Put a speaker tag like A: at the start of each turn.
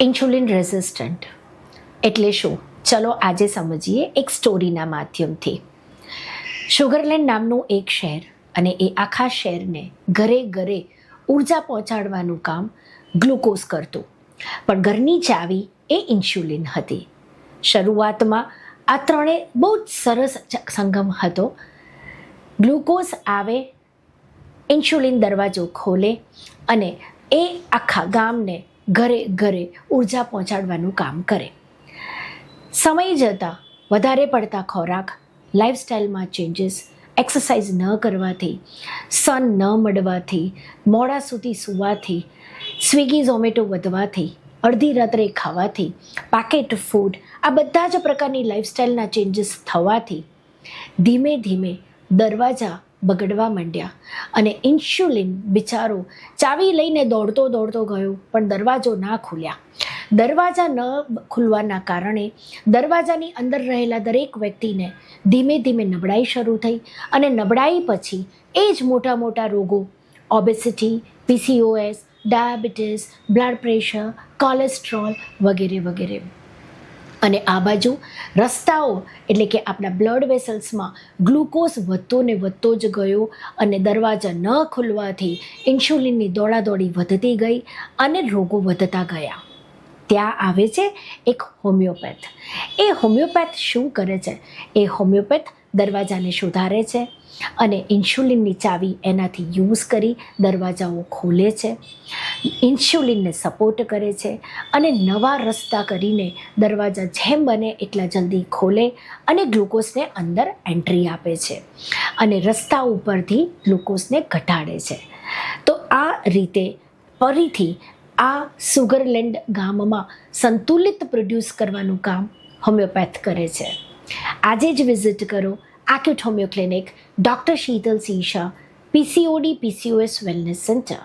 A: Insulin resistant એટલે શું? ચલો આજે સમજીએ એક સ્ટોરીના માધ્યમથી. શુગરલેન્ડ નામનું એક શહેર અને એ આખા શહેરને ઘરે ઘરે ઊર્જા પહોંચાડવાનું કામ ગ્લુકોઝ કરતું. પણ ઘરની ચાવી એ ઇન્સ્યુલિન હતી. શરૂઆતમાં આ ત્રણેય બહુ જ સરસ સંગમ હતો. ગ્લુકોઝ આવે ઇન્સ્યુલિન દરવાજો ખોલે અને એ આખા ગામને ઘરે ઘરે ઊર્જા પહોંચાડવાનું કામ કરે. સમય જતાં વધારે પડતા ખોરાક લાઈફસ્ટાઈલમાં ચેન્જીસ એક્સરસાઇઝ ન કરવાથી સન ન મળવાથી, મોડા સુધી સૂવાથી, સ્વિગી ઝોમેટો વધવાથી, અડધી રાત્રે ખાવાથી પાકેટ ફૂડ આ બધા જ પ્રકારની લાઈફસ્ટાઈલના ચેન્જીસ થવાથી ધીમે ધીમે દરવાજા બગડવા માંડ્યા અને ઇન્સ્યુલિન બિચારો ચાવી લઈને દોડતો દોડતો ગયો, પણ દરવાજો ના ખુલ્યા. દરવાજા ન ખુલવાના કારણે દરવાજાની અંદર રહેલા દરેક વ્યક્તિને ધીમે ધીમે નબળાઈ શરૂ થઈ અને નબળાઈ પછી એ જ મોટા મોટા રોગો, obesity, PCOS, diabetes, blood pressure, cholesterol વગેરે વગેરે. અને આ બાજુ રસ્તાઓ, એટલે કે આપણા બ્લડ વેસલ્સમાં ગ્લુકોઝ વધતો ને વધતો જ ગયો અને દરવાજા ન ખુલવાથી ઇન્સ્યુલિનની દોડાદોડી વધતી ગઈ અને રોગો વધતા ગયા. ત્યાં આવે છે એક હોમિયોપેથ. એ હોમિયોપેથ શું કરે છે? એ હોમિયોપેથ દરવાજાને સુધારે છે અને ઇન્સ્યુલિનની ચાવી એનાથી યુઝ કરી દરવાજાઓ ખોલે છે. ઇન્સ્યુલિનને સપોર્ટ કરે છે અને નવા રસ્તા કરીને દરવાજા જેમ બને એટલા જલ્દી ખોલે અને ગ્લુકોઝને અંદર એન્ટ્રી આપે છે અને રસ્તા ઉપરથી ગ્લુકોઝને ઘટાડે છે. તો આ રીતે ફરીથી આ સુગરલેન્ડ ગામમાં સંતુલિત પ્રોડ્યુસ કરવાનું કામ હોમિયોપેથ કરે છે. આજે જ વિઝિટ કરો acute homeo clinic doctor Sheetal Singh Shah PCOD PCOS wellness centre